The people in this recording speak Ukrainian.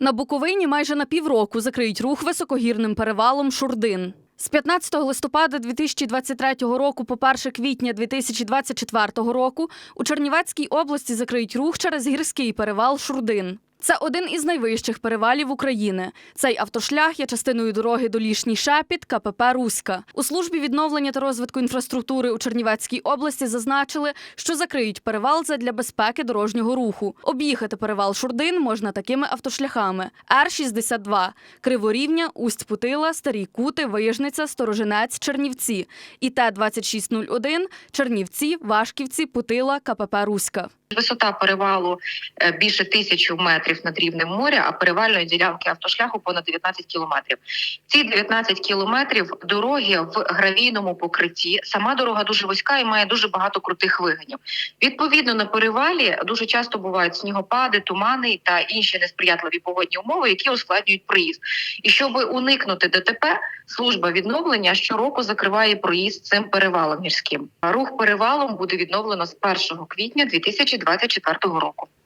На Буковині майже на півроку закриють рух високогірним перевалом Шурдин. З 15 листопада 2023 року по 1 квітня 2024 року у Чернівецькій області закриють рух через гірський перевал Шурдин. Це один із найвищих перевалів України. Цей автошлях є частиною дороги Долішній Шепіт КПП Руська. У службі відновлення та розвитку інфраструктури у Чернівецькій області зазначили, що закриють перевал задля безпеки дорожнього руху. Об'їхати перевал Шурдин можна такими автошляхами: Р-62, Криворівня, Усть-Путила, Старі Кути, Вижниця, Сторожинець, Чернівці і Т-2601, Чернівці, Вашківці, Путила, КПП Руська. Висота перевалу е, більше тисячі метрів над рівнем моря, а перевальної ділянки автошляху понад 19 кілометрів. Ці 19 кілометрів дороги в гравійному покритті. Сама дорога дуже вузька і має дуже багато крутих вигинів. Відповідно, на перевалі дуже часто бувають снігопади, тумани та інші несприятливі погодні умови, які ускладнюють проїзд. І щоб уникнути ДТП, служба відновлення щороку закриває проїзд цим перевалом гірським. Рух перевалом буде відновлено з 1 квітня 2024 року.